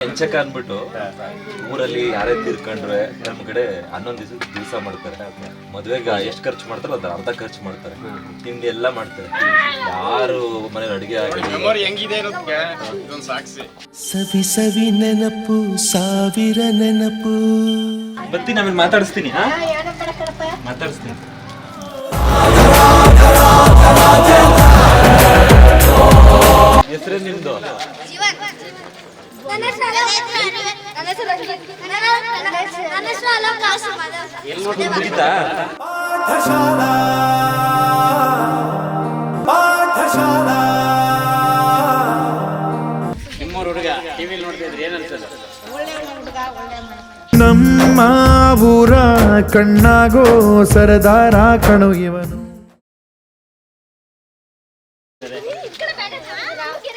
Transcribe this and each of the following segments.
ಕೆಂಚಕ ಅನ್ಬಿಟ್ಟು ಊರಲ್ಲಿ ಯಾರೇ ತೀರ್ಕೊಂಡ್ರೆ ನಮ್ ಕಡೆ ಹನ್ನೊಂದ್ ದಿವಸ ದಿವಸ ಮಾಡ್ತಾರೆ. ಮದ್ವೆಗೆ ಎಷ್ಟ್ ಖರ್ಚು ಮಾಡ್ತಾರೋ ಅದ್ರ ಅರ್ಧ ಖರ್ಚು ಮಾಡ್ತಾರೆ. ತಿಂಡಿ ಎಲ್ಲ ಮಾಡ್ತಾರೆ. ಯಾರು ಮನೇಲಿ ಅಡಿಗೆ ಆಗಲಿ ಮೆಮೊರಿ ಹೆಂಗಿದೆ ಅನ್ನೋದಕ್ಕೆ ಇದೊಂದು ಸಾಕ್ಷಿ ಸವಿ ಸವಿ ನೆನಪು ಸಾವಿರ ನೆನಪು. ಬತ್ತಿ ಆಮೇಲೆ ಮಾತಾಡಿಸ್ತೀನಿ ಹಾ? ಮಾತಾಡಿಸ್ತೀನಿ. ಹೆಸರೇ ನಿಮ್ದು? ನಮ್ಮ ಊರ ಕಣ್ಣಾಗೋ ಸರದಾರ ಕಣು ಇವನು ಚೆನ್ನಾಗಿದ್ದೀರಾ ಹೆಸರೇ ನಿಮ್ದು ಜೀವನ್ ನನ್ನ ಹೆಸರು ಅಲೋಕ್ ನನ್ನ ಹೆಸರು ರಂಜಿತ್ ನನ್ನ ಹೆಸರು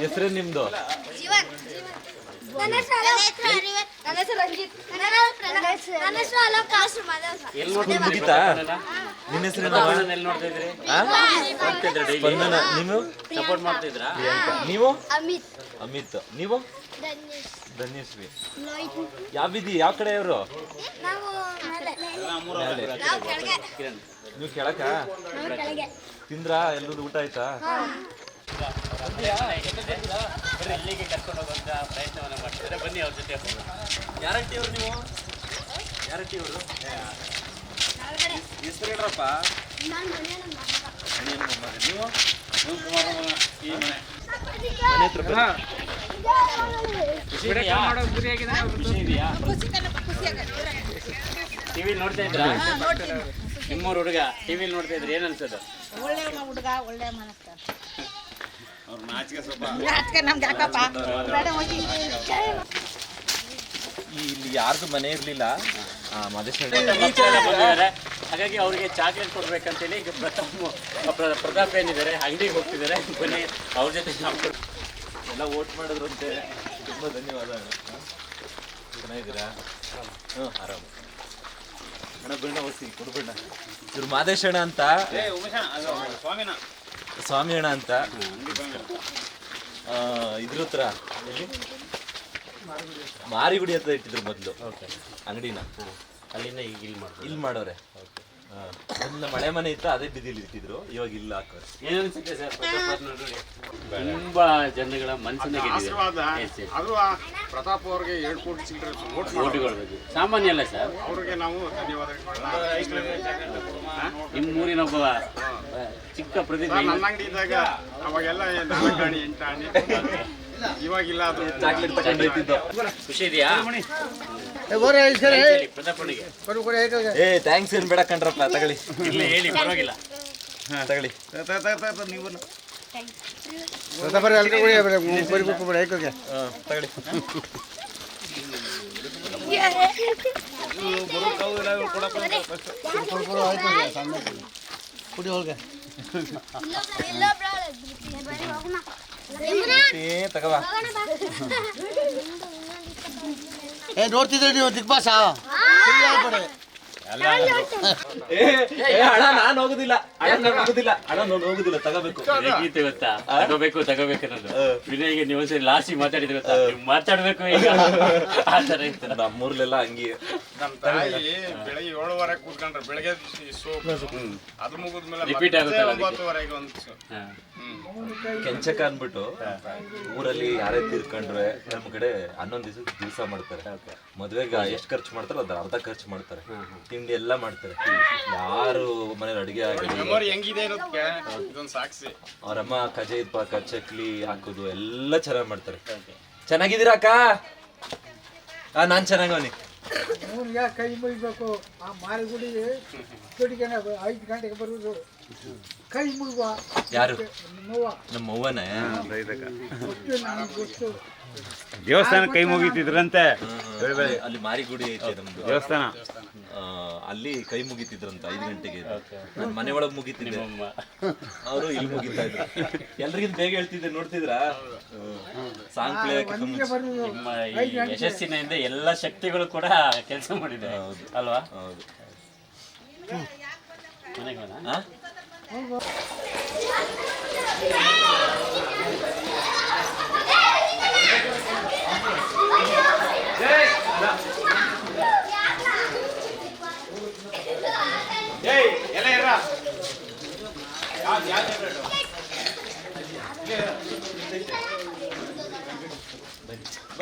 ಅಲೋಕ್ ನಿಮ್ದು? ಮಾಧವ್ ಮುಗಿತಾ ನಿನ್ನ ಸ್ಪಂದನ. ನೀವು? ಸಪೋರ್ಟ್ ಮಾಡ್ತಿದ್ರಾ ನೀವು? ಅಮಿತ್. ಅಮಿತ್. ನೀವು? ಧನ್ಯಶ್ರೀ ಯಾವ ಯಾವ ಕಡೆ ಅವರು ನಾವು ಕೆಳಕ ತಿಂದ್ರ? ಎಲ್ಲರೂ ಊಟ ಆಯ್ತಾ? ಇಲ್ಲಿಗೆ ಕರ್ಕೊಂಡು ಹೋಗುವಂತ ಪ್ರಯತ್ನವನ್ನ ಮಾಡ್ತಾರೆ ಬನ್ನಿ ಅವ್ರ ಜೊತೆ ಯಾರಟ್ಟಿ ಅವ್ರು ನೀವು? ಯಾರಟ್ಟಿ ಅವರು ಹೆಸರು ಹೇಳ್ರಪ್ಪ ನೀವು? ಈ ಮನೆ. ಮನೆ ಹತ್ರ ಬನ್ನಿ. ಖುಷಿ ಇದೆಯಾ? ಖುಷಿ ಇದೆಯಾ? ಟಿವಿ ನೋಡ್ತಾ ಇದ್ರಾ ನಿಮ್ಮೂರು ಹುಡುಗ ಟಿವಿಲಿ ನೋಡ್ತಾ ಇದ್ರೆ ಏನ್ ಅನ್ಸೋದು ಒಳ್ಳೆ ಹುಡುಗ ಒಳ್ಳೆ ಮನಸ್ಸ ಅವ್ರ ನಾಚಿಕೆ ಸ್ವಲ್ಪ ಅದಕ್ಕೆ ನಮ್ಗೆ ಯಾಕಪ್ಪ? ಬೇಡ ಹೋಗಿ. ಈ ಇಲ್ಲಿ ಯಾರ್ದು ಮನೆ ಇರ್ಲಿಲ್ಲ. ಬಂದಿದ್ದಾರೆ. ಹಾಗಾಗಿ ಅವರಿಗೆ ಚಾಕ್ಲೇಟ್ ಕೊಡ್ಬೇಕಂತೇಳಿ ಈಗ ಪ್ರತಾಪ್ ಪ್ರತಾಪ್ ಏನಿದ್ದಾರೆ ಅಂಗಡಿಗೆ ಹೋಗ್ತಿದ್ದಾರೆ. ಬನ್ನಿ ಅವ್ರ ಜೊತೆ ಎಲ್ಲ ವೋಟ್ ಮಾಡಿದ್ರಂತೆ ತುಂಬಾ ಧನ್ಯವಾದ. ಚೆನ್ನಾಗಿದ್ದೀರಾ? ಹ್ಞೂ ಆರಾಮ. ಇವ್ರು ಮಾದೇಶ್ ಅಣ್ಣ ಅಂತ. ಸ್ವಾಮಿ ಅಣ್ಣ ಅಂತ ಆ, ಇದ್ರ ಹತ್ರ. ಮಾರಿಗುಡಿ ಹತ್ರ ಇಟ್ಟಿದ್ರು ಮೊದಲು. ಅಂಗಡಿನ. ಅಲ್ಲಿಂದ ಈಗ ಇಲ್ಲಿ ಇಲ್ಲಿ ಮಾಡೋರೆ. ಮೊದ್ಲು ಮಳೆ ಮನೆ ಇತ್ತು ಅದೇ ಬಿದಿಲಿ ಇಟ್ಟಿದ್ರು. ಇವಾಗ ಇಲ್ಲ ಹಾಕೋರೆ ಏನು ಅನ್ಸುತ್ತೆ ಸರ್? ಪ್ರತಾಪ್ ನೋಡಿ. ತುಂಬಾ ಜನಗಳ ಮನಸ್ಸಿನ ಆಶೀರ್ವಾದ. ಅದು ಆ ಪ್ರತಾಪ್ ಅವ್ರಿಗೆ ಎರಡು ಕೋಟಿ ಚಿಲ್ಲರೆ ಓಟ್ ಓಟುಗಳ ಬಗ್ಗೆ ಸಾಮಾನ್ಯ ಅಲ್ಲ ಸರ್. ಅವ್ರಿಗೆ ನಾವು ಧನ್ಯವಾದಗಳು ನಿಮ್ಮ ಊರಿನ ಒಬ್ಬ ಚಿಕ್ಕ ಪ್ರತಿಭೆ ನನ್ನ ಅಂಗಡಿ ಇದ್ದಾಗ ಅವಾಗೆಲ್ಲ ನಾಲ್ಕು ಆಣಿ ಎಂಟು ಆಣಿ ಇವಾಗಿಲ್ಲ ಅದು. ಚಾಕ್ಲೇಟ್ ತಗೊಂಡು ಹೋಯ್ತಿದ್ದು ಖುಷಿ ಇದೆಯಾ? ಏ ಥ್ಯಾಂಕ್ಸ್ ಏನ್ ಬೇಡ ಕಣ್ರಪ್ಪ ತಗೊಳ್ಳಿ. ಇಲ್ಲ ಹೇಳಿ ಪರವಾಗಿಲ್ಲ. ತಗೊಳ್ಳಿ. ನೀವು ಹಾ, ತಗೊಳ್ಳಿ. ಏ ತಗವಾ ಏ ನೋಡ್ತಿದ್ರಿ ನೀವು ದಿಗ್ಬಾಸ ಏ ಅಣ್ಣ ನಾನ್ ಹೋಗುದಿಲ್ಲ. ಅಣ್ಣ ನಾನ್ ಹೋಗುದಿಲ್ಲ. ಅಣ್ಣ ನಾನು ಹೋಗುದಿಲ್ಲ ತಗೋಬೇಕು. ಹೇಗಿತ್ತು ಗೊತ್ತಾ? ತಗೋಬೇಕು ತಗೋಬೇಕು ನಾನು ವಿನಯ್ಗೆ ನೀವು ಸರಿ ಲಾಸ್ಟ್ ಮಾತಾಡಿದ್ರೆ ಗೊತ್ತಾ? ನೀವು ಮಾತಾಡ್ಬೇಕು ಈಗ. ಆ ತರ ಇತ್ತು. ನಮ್ಮೂರ್ಲೆಲ್ಲ ಹಂಗೆ. ನಮ್ಮ ತಾಯಿ ಬೆಳಿಗ್ಗೆ ಏಳುವರೆ ಕೂತ್ಕೊಂಡ್ರೆ. ಬೆಳಗ್ಗೆ ಸೋಪ್. ಅದು ಮುಗಿದ್ಮೇಲೆ ರಿಪೀಟ್ ಆಗುತ್ತೆ. ಒಂಬತ್ತುವರೆಗೆ ಒಂದು ಹ್ಮ್. ಕೆಂಚಕ ಅನ್ಬಿಟ್ಟು ಊರಲ್ಲಿ ಯಾರೇ ತೀರ್ಕೊಂಡ್ರೆ ನಮ್ ಕಡೆ ಹನ್ನೊಂದ್ ದಿವಸ ದಿವಸ ಮಾಡ್ತಾರೆ. ಮದ್ವೆಗೆ ಎಷ್ಟ್ ಖರ್ಚು ಮಾಡ್ತಾರೆ ಅದ್ರ ಅರ್ಧ ಖರ್ಚು ಮಾಡ್ತಾರೆ. ತಿಂಡಿ ಎಲ್ಲ ಮಾಡ್ತಾರೆ. ಯಾರು ಮನೇಲಿ ಅಡಿಗೆ ಆಗಲಿ. ಮೆಮೊರಿ ಹೆಂಗಿದೆ ಅನ್ನೋದಕ್ಕೆ ಇದೊಂದು ಸಾಕ್ಷಿ ಅವರಮ್ಮ ಕಜೆ ಪಾಕ ಚಕ್ಲಿ ಹಾಕೋದು ಎಲ್ಲ ಚೆನ್ನಾಗಿ ಮಾಡ್ತಾರೆ. ಚೆನ್ನಾಗಿದ್ದೀರಾ ಅಕ್ಕ? ಆ ನಾನ್ ಚೆನ್ನಾಗವನಿ ಯಾ ಕೈ ಮುಗಿಬೇಕು. ಆ ಮಾರಿಗುಡಿ ಬೆಳಿಗ್ಗೆ ಐದು ಗಂಟೆಗೆ ಬರುವುದು. ಕೈ ಯಾರು? ನಮ್ಮ ಅವ್ವನೇ ದೇವಸ್ಥಾನ ಕೈ ಮುಗಿತಿದ್ರಂತೆ. ಅಲ್ಲಿ ಮಾರಿಗುಡಿ ಐತೆ ನಮ್ದು. ದೇವಸ್ಥಾನ. ಅಲ್ಲಿ ಕೈ ಮುಗಿತಿದ್ರಂತ ಐದು ಗಂಟೆಗೆ. ನಾನು ಮನೆ ಒಳಗ್ ಮುಗಿತಿದ್ದೆ ಅವರು ಇಲ್ಲಿ ಮುಗಿತಾ ಇದ್ರು. ಎಲ್ರಿಗಿಂತ ಬೇಗ ಹೇಳ್ತಿದ್ದೆ ನೋಡ್ತಿದ್ರಾ? ಸಾಂಗ್ ಪ್ಲೇ ನಿಮ್ಮ ಯಶಸ್ಸಿನ ಯಶಸ್ಸಿನಿಂದ ಎಲ್ಲ ಶಕ್ತಿಗಳು ಕೂಡ ಕೆಲಸ ಮಾಡಿದೆ. ಅಲ್ವಾ? ಹೌದು. ಮನೆಗೆ Yeah,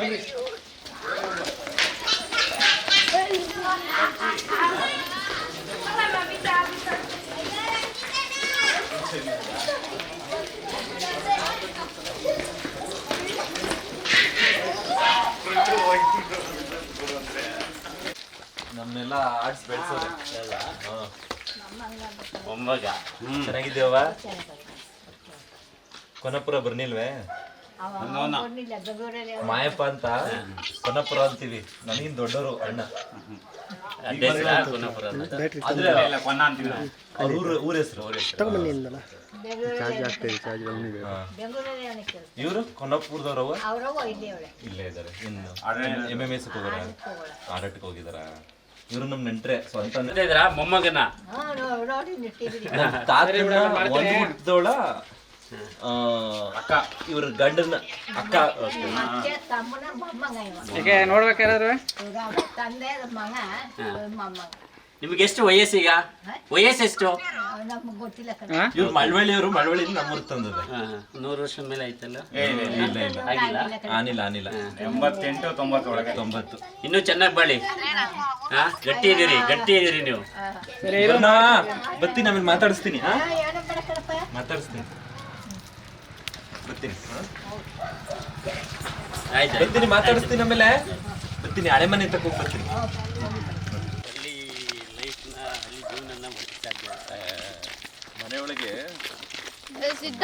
yeah, ಆರ್ಟ್ಸ್ ಬೆಳೆಸೋದು ಮೊಮ್ಮಗ. ಚೆನ್ನಾಗಿದ್ದೇವ ಕೊನಪುರ ಬರ್ನಿಲ್ವೇ? ಮಾಯಪ್ಪ ಅಂತ ಕೊನಪುರ ಅಂತೀವಿ. ನನಗಿನ್ ದೊಡ್ಡವರು ಅಣ್ಣ. ಊರ ಊರ ಹೆಸರು ಇವರು ಕೊನಪುರದವ್ರವ ಅವರವ ಇಲ್ಲೇ ಇದಾರೆ ಇನ್ನು ಎಂ ಎಂ ಎಸ್ ಆಡಟಕ್ಕೆ ಹೋಗಿದಾರ ಇವರು ನಮ್ ನೆಂಟ್ರೆ ಸ್ವಂತ ನೋಡ್ತಾ ಇದ್ರ? ಮೊಮ್ಮಗನ? ಹಾ ನೋಡಿ ನಿಟ್ಟಿದ್ರಿ ತಾತನ ಒಂದು ಹುಟ್ಟದವಳ ಅಕ್ಕ. ಇವ್ರ ಗಂಡನ ಅಕ್ಕ. ಅತ್ತೆ ತಮ್ಮನ ಮೊಮ್ಮಗ ಇವ. ನೋಡ್ಬೇಕಾದ್ರೆ ಇವ್ರ ತಂದೆ ಮಗ ಮೊಮ್ಮಗ. ನಿಮ್ಗೆ ಎಷ್ಟು ವಯಸ್ಸೀಗ ವಯಸ್ಸೆಷ್ಟು? ನಮ್ಗೆ ಗೊತ್ತಿಲ್ಲ ಕಣ. ಇವ್ರು ಮಳವಳ್ಳಿಯವರು ಮಳವಳ್ಳಿ ನಮ್ಮೂರ್ ತಂದದ ಹಾ, ನೂರು ವರ್ಷದ ಮೇಲೆ ಆಯ್ತಲ್ಲ? ಇಲ್ಲ ಇಲ್ಲ ಆಗಿಲ್ಲ ಆನಿಲ್ಲ ಆನಿಲ್ಲ ಎಂಬತ್ತೆಂಟು ತೊಂಬತ್ತು ಒಳಗೆ. ತೊಂಬತ್ತು. ಇನ್ನೂ ಚೆನ್ನಾಗಿ ಬಾಳಿ. ಹಾ? ಗಟ್ಟಿ ಇದೀರಿ ಗಟ್ಟಿ ಇದೀರಿ ನೀವು. ಬರ್ನಾ? ಬರ್ತೀನಿ ಆಮೇಲೆ ಮಾತಾಡಿಸ್ತೀನಿ ಹಾ? ಏನೋ ಬೇಡ ಕಣಪ್ಪ. ಮಾತಾಡಿಸ್ತೀನಿ. ಬರ್ತೀನಿ ಹಾ? ಆಯ್ತು ಬರ್ತೀನಿ ಮಾತಾಡಿಸ್ತೀನಿ ಆಮೇಲೆ. ಬರ್ತೀನಿ ಹಳೆ ಮನೆ ತಕ್ಕ ಹೋಗಿ ಬರ್ತೀನಿ ಮನೆಯೊಳಗೆ ಸಿದ್ಧ